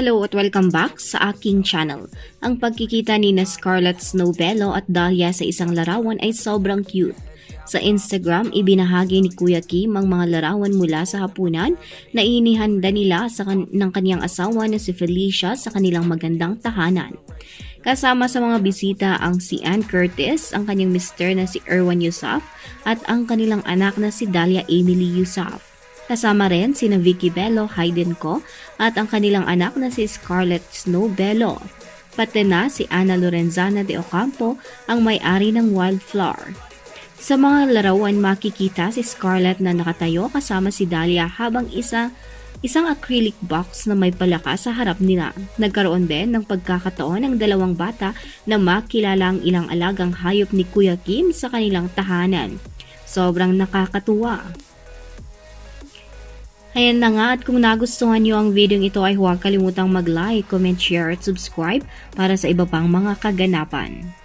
Hello at welcome back sa aking channel. Ang pagkikita ni na Scarlett Snowbello at Dahlia sa isang larawan ay sobrang cute. Sa Instagram, ibinahagi ni Kuya Kim ang mga larawan mula sa hapunan na inihanda nila sa kan- ng kanyang asawa na si Felicia sa kanilang magandang tahanan. Kasama sa mga bisita ang si Ann Curtis, ang kanyang mister na si Erwan Yusuf at ang kanilang anak na si Dahlia Emily Yusuf. Kasama rin sina Vicky Bello, Hayden Ko at ang kanilang anak na si Scarlett Snow Bello. Pati na si Ana Lorenzana de Ocampo ang may-ari ng Wildflower. Sa mga larawan makikita si Scarlett na nakatayo kasama si Dahlia habang isa isang acrylic box na may palaka sa harap nila. Nagkaroon din ng pagkakataon ng dalawang bata na makilala ang ilang alagang hayop ni Kuya Kim sa kanilang tahanan. Sobrang nakakatuwa. Ayan na nga at kung nagustuhan nyo ang video ito ay huwag kalimutang mag-like, comment, share at subscribe para sa iba pang mga kaganapan.